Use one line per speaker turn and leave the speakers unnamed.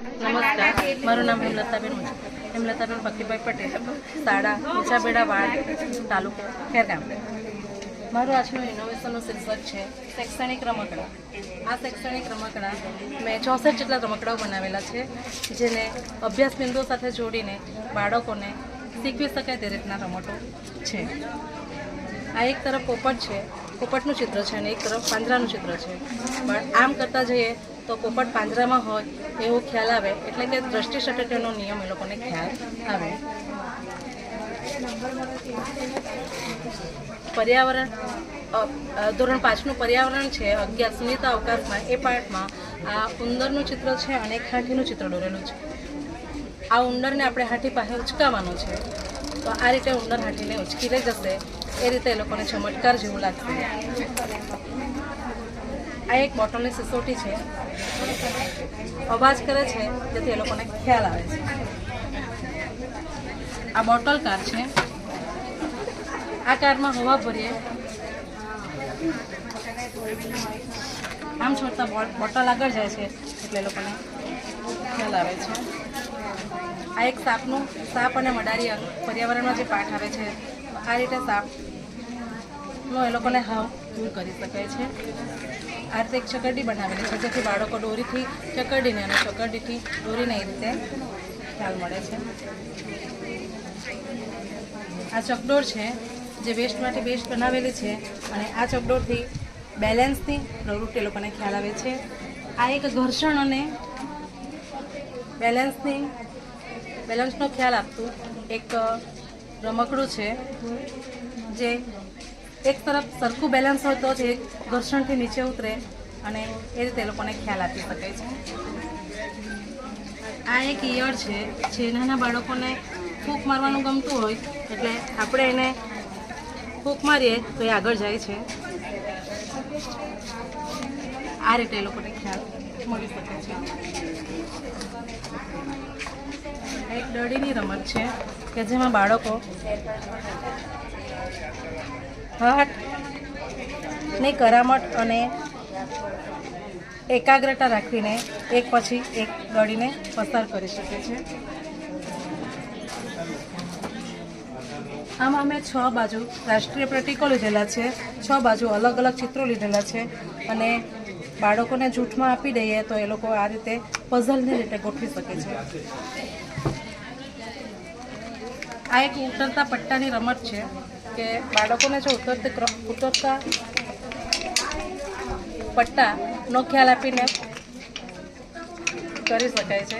નમસ્કાર. મારું નામ હેમલતાબેન છે. હેમલતાબેન ભક્તિભાઈ પટેલ શાળા ઊંચાબેડા વાડ, તાલુકો ખેરગામ. મારું આજનું ઇનોવેશનનું શીર્ષક છે શૈક્ષણિક રમકડા. આ શૈક્ષણિક રમકડા મેં ચોસઠ જેટલા રમકડાઓ બનાવેલા છે, જેને અભ્યાસ બિંદુઓ સાથે જોડીને બાળકોને શીખવી શકાય તે રીતના રમતો છે. આ એક તરફ પોપટ છે. પોપટનું ચિત્ર છે અને એક તરફ પાંજરાનું ચિત્ર છે. પણ આમ કરતાં જઈએ તો પોપટ પાંજરામાં હોય એવો ખ્યાલ આવે, એટલે કે દ્રષ્ટિ સટેટીનો નિયમ એ લોકોને ખ્યાલ આવે. પર્યાવરણ ધોરણ પાંચનું પર્યાવરણ છે અગિયાર સુનિતા અવકાશમાં, એ પાઠમાં આ ઉંદરનું ચિત્ર છે અને હાથીનું ચિત્ર દોરેલું છે. આ ઉંદરને આપણે હાથી પાસે ઉચકાવવાનો છે. તો આ રીતે ઉંદર હાથીને ઉચકી લઈ જશે, એ રીતે એ લોકોને ચમત્કાર જેવું લાગશે. આ એક બોટલની સિસોટી છે. અવાજ કરે છે, જેથી એ લોકોને ખ્યાલ આવે છે. આ બોટલ કાર છે. આ કારમાં હવા ભરીએ. આમ છોડતા બોટ- બોટલ આગળ જાય છે, એટલે લોકોને ખ્યાલ આવે છે. આ એક સાપનું, સાપ અને મડારી પર્યાવરણમાં જે પાઠ આવે છે, આ રીતે સાપનો એ લોકોને હાવ દૂર કરી શકાય છે. આ રીતે એક ચકરડી બનાવેલી છે, જેથી બાળકો દોરીથી ચકરડીને અને ચકરડીથી દોરીને એ રીતે ખ્યાલ મળે છે. આ ચકડોર છે, જે વેસ્ટમાંથી બેસ્ટ બનાવેલી છે અને આ ચકડોરથી બેલેન્સની પ્રવૃત્તિ લોકોને ખ્યાલ આવે છે. આ એક ઘર્ષણ અને બેલેન્સની બેલેન્સનો ખ્યાલ આપતું એક રમકડું છે, જે એક તરફ સરખું બેલેન્સ હોય તો જ એ ઘર્ષણથી નીચે ઉતરે અને એ રીતે લોકોને ખ્યાલ આપી શકે છે. આ એક ઈયળ છે, જે નાના બાળકોને ફૂંક મારવાનું ગમતું હોય, એટલે આપણે એને ફૂંક મારીએ તો એ આગળ જાય છે. આ રીતે એ લોકોને ખ્યાલ મળી શકે છે. એક દડીની રમત છે, કે જેમાં બાળકો હાથની કરામટ અને એકાગ્રતા રાખીને એક પછી એક ગળીને પસાર કરી શકે છે. આમાં અમે છ બાજુ રાષ્ટ્રીય પ્રતિકો લીધેલા છે. છ બાજુ અલગ અલગ ચિત્રો લીધેલા છે અને બાળકોને જૂઠમાં આપી દઈએ તો એ લોકો આ રીતે પઝલની રીતે ગોઠવી શકે છે. આ એક ઉતરતા પટ્ટાની રમત છે. કે બાળકોને જો ઉતરતી ઉતરતા પટ્ટાનો ખ્યાલ આપીને કરી શકાય છે.